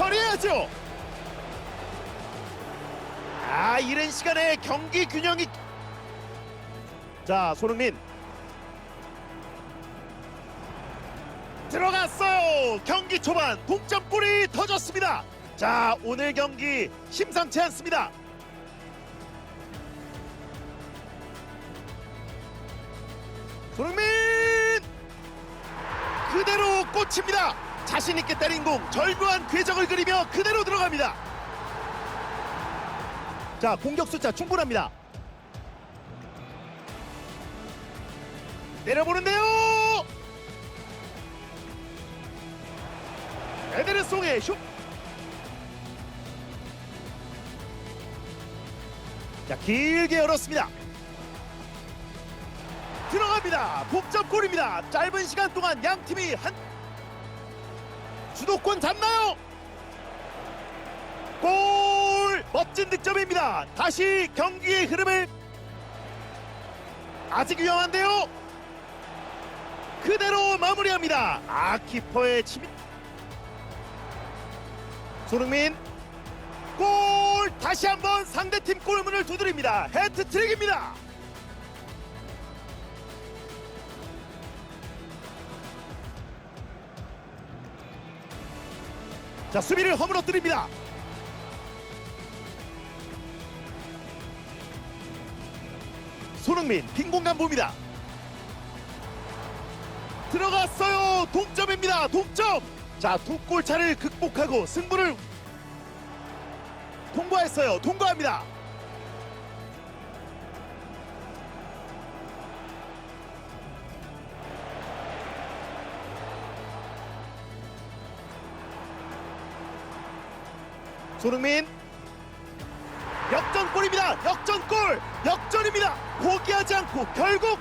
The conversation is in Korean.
처리해야죠. 아 이른 시간에 경기 균형이 자 손흥민 들어갔어요. 경기 초반 동점골이 터졌습니다. 자 오늘 경기 심상치 않습니다. 손흥민 그대로 꽂힙니다. 자신 있게 때린 공 절묘한 궤적을 그리며 그대로 들어갑니다. 자 공격 숫자 충분합니다. 내려보는데요. 에데르송의 슛. 자 길게 열었습니다. 들어갑니다. 복잡골입니다. 짧은 시간 동안 양 팀이 한 주도권 잡나요? 골! 멋진 득점입니다. 다시 경기의 흐름을 아직 위험한데요. 그대로 마무리합니다. 아 키퍼의 침이 손흥민 골! 다시 한번 상대팀 골문을 두드립니다. 해트트릭입니다. 자 수비를 허물어뜨립니다. 손흥민 빈 공간 봅니다. 들어갔어요. 동점입니다. 동점. 자 두 골 차를 극복하고 승부를 통과했어요. 통과합니다. 손흥민 역전골입니다. 역전골. 역전입니다. 포기하지 않고 결국